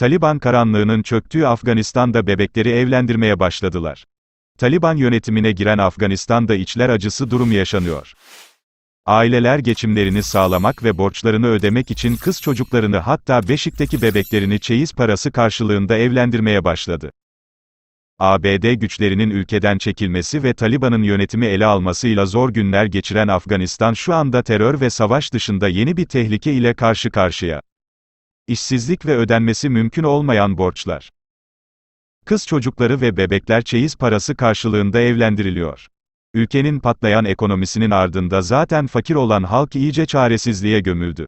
Taliban karanlığının çöktüğü Afganistan'da bebekleri evlendirmeye başladılar. Taliban yönetimine giren Afganistan'da içler acısı durum yaşanıyor. Aileler geçimlerini sağlamak ve borçlarını ödemek için kız çocuklarını hatta beşikteki bebeklerini çeyiz parası karşılığında evlendirmeye başladı. ABD güçlerinin ülkeden çekilmesi ve Taliban'ın yönetimi ele almasıyla zor günler geçiren Afganistan şu anda terör ve savaş dışında yeni bir tehlike ile karşı karşıya. İşsizlik ve ödenmesi mümkün olmayan borçlar. Kız çocukları ve bebekler çeyiz parası karşılığında evlendiriliyor. Ülkenin patlayan ekonomisinin ardında zaten fakir olan halk iyice çaresizliğe gömüldü.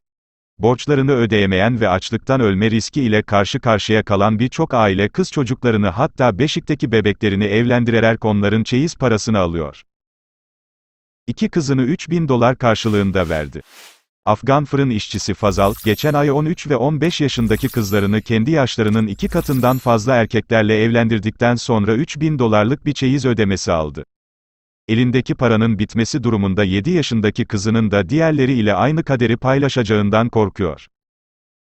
Borçlarını ödeyemeyen ve açlıktan ölme riski ile karşı karşıya kalan birçok aile kız çocuklarını hatta beşikteki bebeklerini evlendirerek onların çeyiz parasını alıyor. İki kızını 3000 dolar karşılığında verdi. Afgan fırın işçisi Fazal, geçen ay 13 ve 15 yaşındaki kızlarını kendi yaşlarının iki katından fazla erkeklerle evlendirdikten sonra 3000 dolarlık bir çeyiz ödemesi aldı. Elindeki paranın bitmesi durumunda 7 yaşındaki kızının da diğerleri ile aynı kaderi paylaşacağından korkuyor.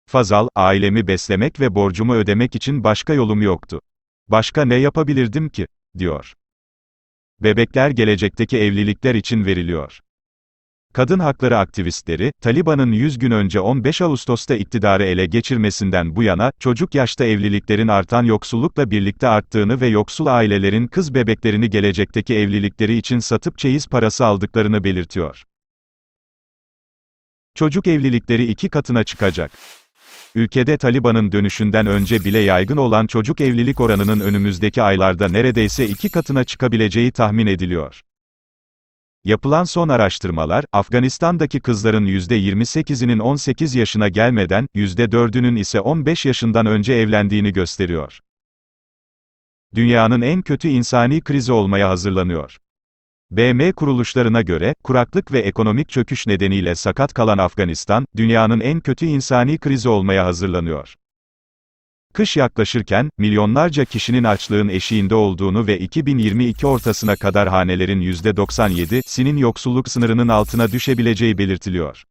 Fazal, ailemi beslemek ve borcumu ödemek için başka yolum yoktu. Başka ne yapabilirdim ki? diyor. Bebekler gelecekteki evlilikler için veriliyor. Kadın hakları aktivistleri, Taliban'ın 100 gün önce 15 Ağustos'ta iktidarı ele geçirmesinden bu yana, çocuk yaşta evliliklerin artan yoksullukla birlikte arttığını ve yoksul ailelerin kız bebeklerini gelecekteki evlilikleri için satıp çeyiz parası aldıklarını belirtiyor. Çocuk evlilikleri iki katına çıkacak. Ülkede Taliban'ın dönüşünden önce bile yaygın olan çocuk evlilik oranının önümüzdeki aylarda neredeyse iki katına çıkabileceği tahmin ediliyor. Yapılan son araştırmalar, Afganistan'daki kızların %28'inin 18 yaşına gelmeden, %4'ünün ise 15 yaşından önce evlendiğini gösteriyor. Dünyanın en kötü insani krizi olmaya hazırlanıyor. BM kuruluşlarına göre, kuraklık ve ekonomik çöküş nedeniyle sakat kalan Afganistan, dünyanın en kötü insani krizi olmaya hazırlanıyor. Kış yaklaşırken, milyonlarca kişinin açlığın eşiğinde olduğunu ve 2022 ortasına kadar hanelerin %97'sinin yoksulluk sınırının altına düşebileceği belirtiliyor.